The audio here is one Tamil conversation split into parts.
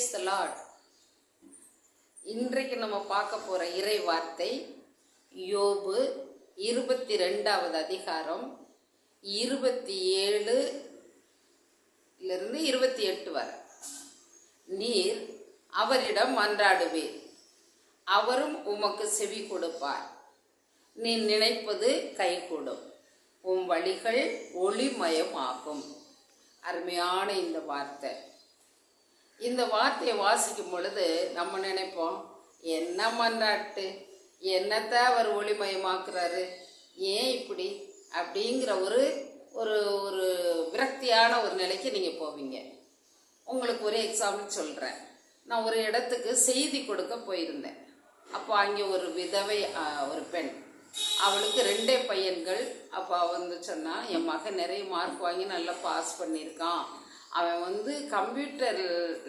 பிரேஸ் த லார்ட் இன்றைக்கு நம்ம பார்க்க போகிற இறை வார்த்தை யோபு இருபத்தி ரெண்டாவது அதிகாரம் இருபத்தி ஏழுலேருந்து இருபத்தி எட்டு வரை. நீர் அவரிடம் மன்றாடுவீர். அவரும் உமக்கு செவி கொடுப்பார். நீ நினைப்பது கைகூடும். உம் வழிகள் ஒளிமயமாகும். அருமையான இந்த வார்த்தை. இந்த வார்த்தையை வாசிக்கும் பொழுது நம்ம நினைப்போம் என்ன மன்றாட்டு என்னத்தை அவர் ஒளிமயமாக்குறாரு? ஏன் இப்படி? அப்படிங்கிற ஒரு ஒரு ஒரு விரக்தியான ஒரு நிலைக்கு நீங்கள் போவீங்க. உங்களுக்கு ஒரு எக்ஸாம்பிள் சொல்கிறேன் நான் ஒரு இடத்துக்கு செய்தி கொடுக்க போயிருந்தேன். அப்போ அங்கே ஒரு விதவை ஒரு பெண். அவளுக்கு ரெண்டே பையன்கள். அப்போ வந்து சொன்னால் என் மகன் நிறைய மார்க் வாங்கி நல்லா பாஸ் பண்ணியிருக்கான். அவன் வந்து கம்ப்யூட்டர்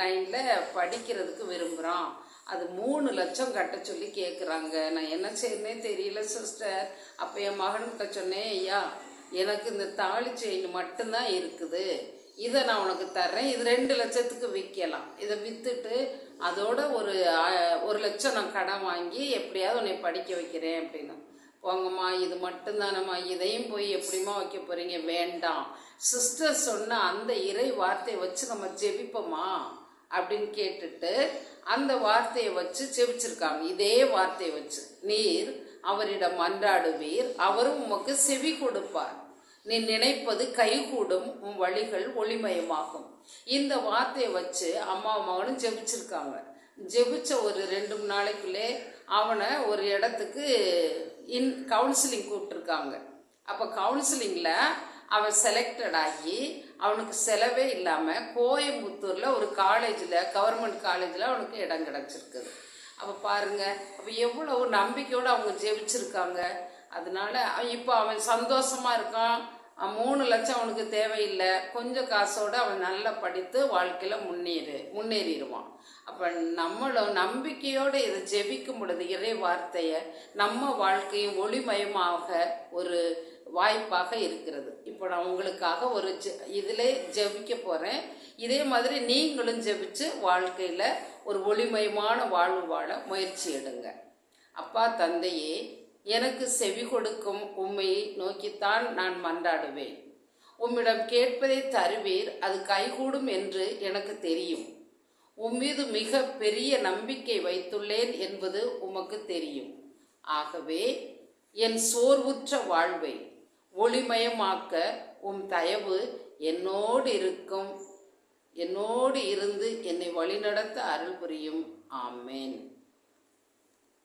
லைனில் படிக்கிறதுக்கு விரும்புகிறான் அது மூணு லட்சம் கட்ட சொல்லி கேட்குறாங்க நான் என்ன செய்யறேனே தெரியல சிஸ்டர் அப்போ என் மகன்கிட்ட சொன்னேன் ஐயா எனக்கு இந்த தாலி செயின் மட்டும்தான் இருக்குது. இதை நான் உனக்கு தர்றேன். இது ரெண்டு லட்சத்துக்கு விற்கலாம். இதை விற்றுட்டு அதோட ஒரு ஒரு லட்சம் நான் கடன் வாங்கி எப்படியாவது உன்னை படிக்க வைக்கிறேன் அப்படின்னு. போங்கம்மா இது மட்டும்தானம்மா இதையும் போய் எப்படிம்மா வைக்க போறீங்க? வேண்டாம். சிஸ்டர் சொன்ன அந்த இறை வார்த்தையை வச்சு நம்ம ஜெபிப்போமா? அப்படின்னு கேட்டுட்டு அந்த வார்த்தையை வச்சு ஜெபிச்சிருக்காங்க. இதே வார்த்தையை வச்சு. நீர் அவரிடம் மன்றாடுவீர் அவரும் உமக்கு செவி கொடுப்பார். நீ நினைப்பது கைகூடும் உன் வழிகள் ஒளிமயமாகும். இந்த வார்த்தையை வச்சு அம்மா மகனும் ஜெபிச்சிருக்காங்க. ஜெபிச்ச ஒரு ரெண்டு மூணு நாளைக்குள்ளே அவனை ஒரு இடத்துக்கு இன் கவுன்சிலிங் கூப்பிட்டுருக்காங்க. அப்போ கவுன்சிலிங்கில் அவன் செலக்டட் ஆகி அவனுக்கு செலவே இல்லாமல் கோயம்புத்தூரில் ஒரு காலேஜில் கவர்மெண்ட் காலேஜில் அவனுக்கு இடம் கிடச்சிருக்குது. அப்போ பாருங்க அப்போ எவ்வளவு நம்பிக்கையோடு அவங்க ஜெபிச்சிருக்காங்க அதனால இப்போ அவன் சந்தோஷமா இருக்கான். மூணு லட்சம் அவனுக்கு தேவையில்லை. கொஞ்சம் காசோடு அவன் நல்லா படித்து வாழ்க்கையில் முன்னேறு முன்னேறிடுவான். அப்போ நம்மளும் நம்பிக்கையோடு இதை ஜெபிக்கும் பொழுது இறை வார்த்தையை நம்ம வாழ்க்கையும் ஒளிமயமாக ஒரு வாய்ப்பாக இருக்கிறது. இப்போ நான் உங்களுக்காக ஒரு ஜெ இதில் ஜெபிக்க போகிறேன் இதே மாதிரி நீங்களும் ஜெபிச்சு வாழ்க்கையில் ஒரு ஒளிமயமான வாழ்வு வாழ முயற்சி எடுங்க. அப்பா தந்தையே எனக்கு செவி கொடுக்கும் உம்மையை நோக்கித்தான் நான் மன்றாடுவேன். உம்மிடம் கேட்பதை தருவீர் அது கைகூடும் என்று எனக்கு தெரியும். உம்மீது மிக பெரிய நம்பிக்கை வைத்துள்ளேன் என்பது உமக்கு தெரியும். ஆகவே என் சோர்வுற்ற வாழ்வை ஒளிமயமாக்க உம் தயவு என்னோடு இருக்கும் என்னோடு இருந்து என்னை வழிநடத்த அருள் புரியும். ஆமேன்.